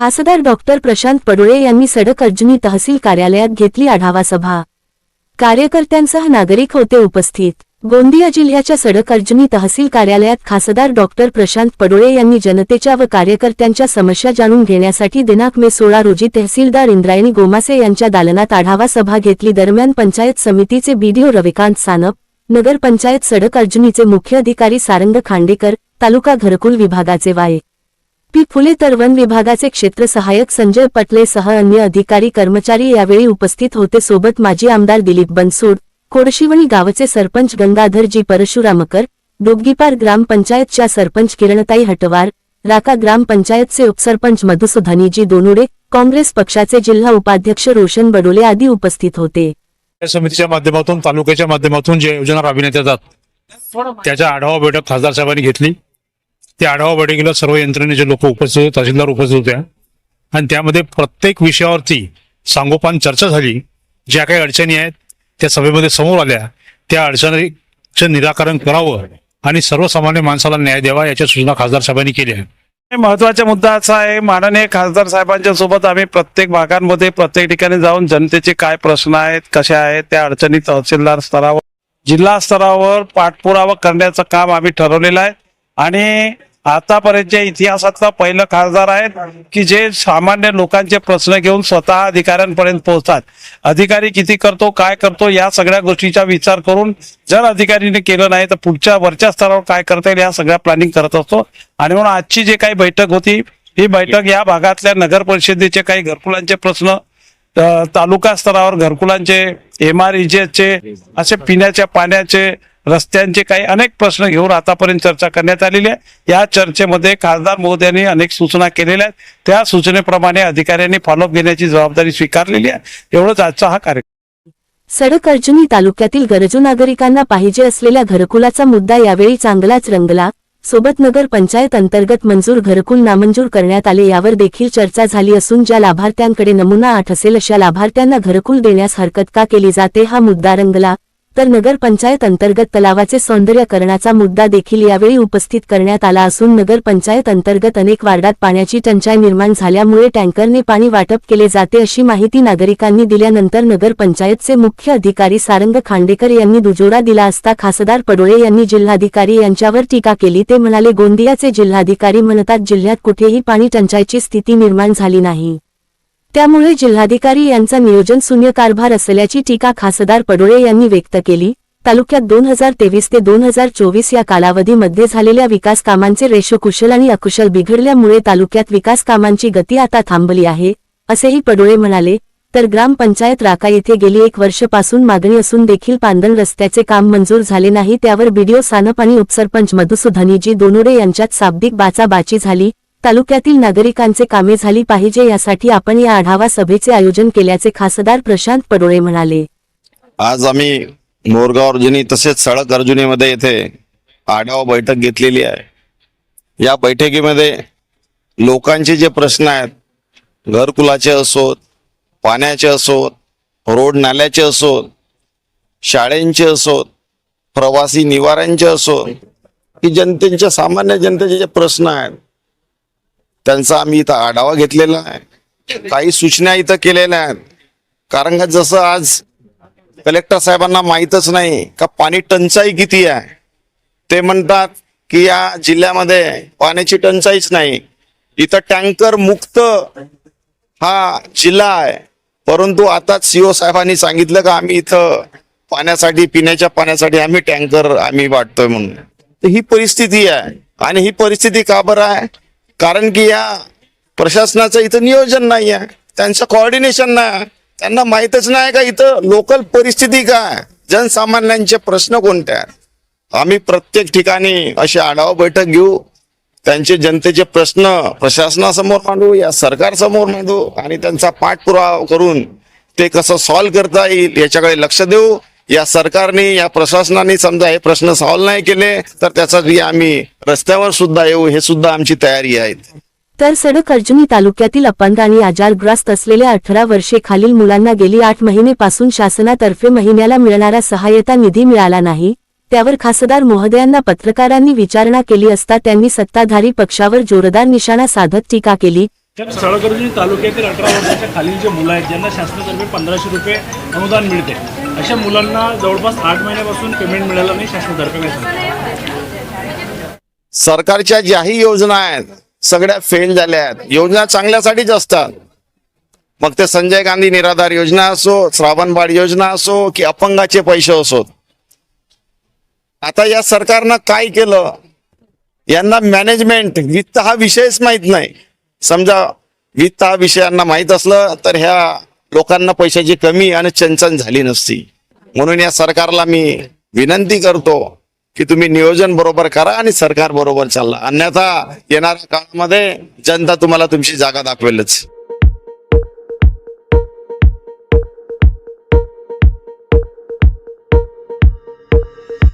खासदार डॉक्टर प्रशांत पडोळे यांनी सडक अर्जुनी तहसील कार्यालयात घेतली आढावा सभा. कार्यकर्त्यांसह नागरिक होते उपस्थित. गोंदिया जिल्ह्याच्या सडक अर्जुनी तहसील कार्यालयात खासदार डॉक्टर प्रशांत पडुळे यांनी जनतेच्या व कार्यकर्त्यांच्या समस्या जाणून घेण्यासाठी दिनांक मे सोळा रोजी तहसीलदार इंद्रायणी गोमासे यांच्या दालनात आढावा सभा घेतली. दरम्यान पंचायत समितीचे बीडीओ रविकांत सानप नगरपंचायत सडक अर्जुनीचे मुख्य अधिकारी सारंग खांडेकर तालुका घरकुल विभागाचे वाय. पी. फुले तर वन विभागाचे क्षेत्र सहाय्यक संजय पटलेसह अन्य अधिकारी कर्मचारी यावेळी उपस्थित होते. सोबत माजी आमदार दिलीप बनसोड कोडशिवणी गावचे सरपंच गंगाधरजी परशुरामकर डोबगीपार ग्रामपंचायतच्या सरपंच किरणताई हटवार राका ग्रामपंचायतचे उपसरपंच मधुसूदनीजी दोनुडे काँग्रेस पक्षाचे जिल्हा उपाध्यक्ष रोशन बडोले आदी उपस्थित होते. या समितीच्या माध्यमातून तालुक्याच्या माध्यमातून ज्या योजना राबविण्यात येतात त्याचा आढावा बैठक खासदार साहेबांनी घेतली. त्या आढावा बैठकीला सर्व यंत्रणेचे लोक उपस्थित होते तहसीलदार उपस्थित होत्या. आणि त्यामध्ये प्रत्येक विषयावरती सांगोपान चर्चा झाली. ज्या काही अडचणी आहेत त्या सभेमध्ये समोर आल्या. त्या अडचणीचं निराकरण करावं आणि सर्वसामान्य माणसाला न्याय द्यावा याच्या सूचना खासदार साहेबांनी केल्या महत्त्वाचा मुद्दा असा आहे माननीय खासदार साहेबांच्या सोबत आम्ही प्रत्येक भागांमध्ये प्रत्येक ठिकाणी जाऊन जनतेचे काय प्रश्न आहेत कशा आहेत त्या अडचणी तहसीलदार स्तरावर जिल्हा स्तरावर पाठपुरावा करण्याचं काम आम्ही ठरवलेलं आहे. आणि आतापर्यंतच्या इतिहासातला पहिलं खासदार आहेत की जे सामान्य लोकांचे प्रश्न घेऊन स्वतः अधिकाऱ्यांपर्यंत पोहोचतात. अधिकारी किती करतो काय करतो या सगळ्या गोष्टीचा विचार करून जर अधिकारीने केलं नाही तर पुढच्या वरच्या स्तरावर काय करता येईल या सगळ्या प्लॅनिंग करत असतो. आणि म्हणून आजची जी काही बैठक होती ही बैठक या भागातल्या नगर परिषदेचे काही घरकुलांचे प्रश्न तालुका स्तरावर घरकुलांचे एम आर चे असे पिण्याच्या पाण्याचे रस्त्यांचे काही अनेक प्रश्न घेऊन आतापर्यंत चर्चा करण्यात आलेली आहे. या चर्चेमध्ये खासदार महोदयांनी अनेक सूचना केलेल्या आहेत. त्या सूचनेप्रमाणे अधिकाऱ्यांनी फॉलोअप घेण्याची जबाबदारी स्वीकारलेली आहे. एवढंच आजचा हा कार्यक्रम. सडक अर्जुनी तालुक्यातील गरजू नागरिकांना पाहिजे असलेल्या घरकुलाचा मुद्दा यावेळी चांगलाच रंगला. सोबत नगर पंचायत अंतर्गत मंजूर घरकुल नामंजूर करण्यात आले यावर देखील चर्चा झाली असून ज्या लाभार्थ्यांकडे नमुना आठ असेल अशा लाभार्थ्यांना घरकुल देण्यास हरकत का केली जाते हा मुद्दा रंगला. तर नगरपंचायत अंतर्गत तलावाचे सौंदर्यकरणाचा मुद्दा देखील यावेळी उपस्थित करण्यात आला असून नगरपंचायत अंतर्गत अनेक वार्डात पाण्याची टंचाई निर्माण झाल्यामुळे टँकरने पाणी वाटप केले जाते अशी माहिती नागरिकांनी दिल्यानंतर नगरपंचायतचे मुख्य अधिकारी सारंग खांडेकर यांनी दुजोरा दिला असता खासदार पडोळे यांनी जिल्हाधिकारी यांच्यावर टीका केली. ते म्हणाले गोंदियाचे जिल्हाधिकारी म्हणतात जिल्ह्यात कुठेही पाणी टंचाईची स्थिती निर्माण झाली नाही. त्यामुळे जिल्हाधिकारी यांचा नियोजन शून्य कारभार असल्याची टीका खासदार पडोळे यांनी व्यक्त केली. तालुक्यात दोन हजार तेवीस ते दोन हजार चोवीस या कालावधीमध्ये झालेल्या विकास कामांचे रेशो कुशल आणि अकुशल बिघडल्यामुळे तालुक्यात विकास कामांची गती आता थांबली आहे असेही पडोळे म्हणाले. तर ग्रामपंचायत राका येथे गेली एक वर्षपासून मागणी असून देखील पांदण रस्त्याचे काम मंजूर झाले नाही त्यावर बीडीओ सानप आणि उपसरपंच मधुसूदनीजी दोनुरे यांच्यात शाब्दिक बाचाबाची झाली. तालुक्यातील नागरिकांचे कामे झाली पाहिजे यासाठी आपण या आढावा सभेचे आयोजन केल्याचे खासदार प्रशांत पडोळे म्हणाले. आज आम्ही मोरगाव अर्जुनी तसेच सडक अर्जुनीमध्ये येथे आढावा बैठक घेतलेली आहे. या बैठकीमध्ये लोकांचे जे प्रश्न आहेत घरकुलाचे असोत पाण्याचे असोत रोड नाल्याचे असोत शाळेंचे असोत प्रवासी निवाऱ्यांचे असोत की जनतेच्या सामान्य जनतेचे जे प्रश्न आहेत त्यांचा आम्ही इथं आढावा घेतलेला आहे. काही सूचना इथं केलेल्या आहेत. कारण का जसं आज कलेक्टर साहेबांना माहीतच नाही का पाणी टंचाई किती आहे. ते म्हणतात की या जिल्ह्यामध्ये पाण्याची टंचाईच नाही. इथं टँकर मुक्त हा जिल्हा आहे. परंतु आताच सीओ साहेबांनी सांगितलं का आम्ही इथं पाण्यासाठी पिण्याच्या पाण्यासाठी आम्ही टँकर आम्ही वाटतोय म्हणून. ही परिस्थिती आहे. आणि ही परिस्थिती का बरं आहे? कारण की या प्रशासनाचं इथं नियोजन नाही आहे त्यांचं कॉर्डिनेशन नाही त्यांना माहीतच नाही का इथं लोकल परिस्थिती काय? जनसामान्यांचे प्रश्न कोणते आहेत? आम्ही प्रत्येक ठिकाणी अशी आढावा बैठक घेऊ त्यांचे जनतेचे प्रश्न प्रशासनासमोर मांडू या सरकारसमोर मांडू आणि त्यांचा पाठपुरावा करून ते कसं सॉल्व्ह करता येईल याच्याकडे लक्ष देऊ. या सरकारने या प्रशासनाने समजा हे प्रश्न सॉल्व्ह नाही केले तर त्यासाठी आम्ही रस्त्यावर सुद्धा येऊ हे सुद्धा आमची तयारी आहे. तर सडक अर्जुनी तालुक्यातील अपंग आणि आजारग्रस्त असलेल्या अठरा वर्षे खालील मुलांना गेली आठ महिनेपासून शासनातर्फे महिन्याला मिळणारा सहाय्यता निधी मिळाला नाही. त्यावर खासदार महोदयांना पत्रकारांनी विचारणा केली असता त्यांनी सत्ताधारी पक्षावर जोरदार निशाणा साधत टीका केली. सळकर्जुनी तालुक्यातील अठरा वर्षाच्या खालील जे मुलं आहेत ज्यांना शासनातर्फे पंधराशे रुपये अनुदान मिळते अशा मुलांना जवळपास आठ महिन्यापासून पेमेंट मिळालं नाही शासनातर्फे काय सरकारच्या ज्याही योजना आहेत सगळ्या फेल झाल्या आहेत. योजना चांगल्यासाठीच असतात. मग ते संजय गांधी निराधार योजना असो श्रावणबाळ योजना असो की अपंगाचे पैसे असोत आता या सरकारनं काय केलं? यांना मॅनेजमेंट वित्त हा विषयच माहीत नाही. समजा वित्त हा विषय यांना माहीत असलं तर ह्या लोकांना पैशाची कमी आणि चंचन झाली नसती. म्हणून या सरकारला मी विनंती करतो की तुम्ही नियोजन बरोबर करा आणि सरकार बरोबर चालला. अन्यथा येणाऱ्या काळामध्ये जनता तुम्हाला तुमची जागा दाखवेलच.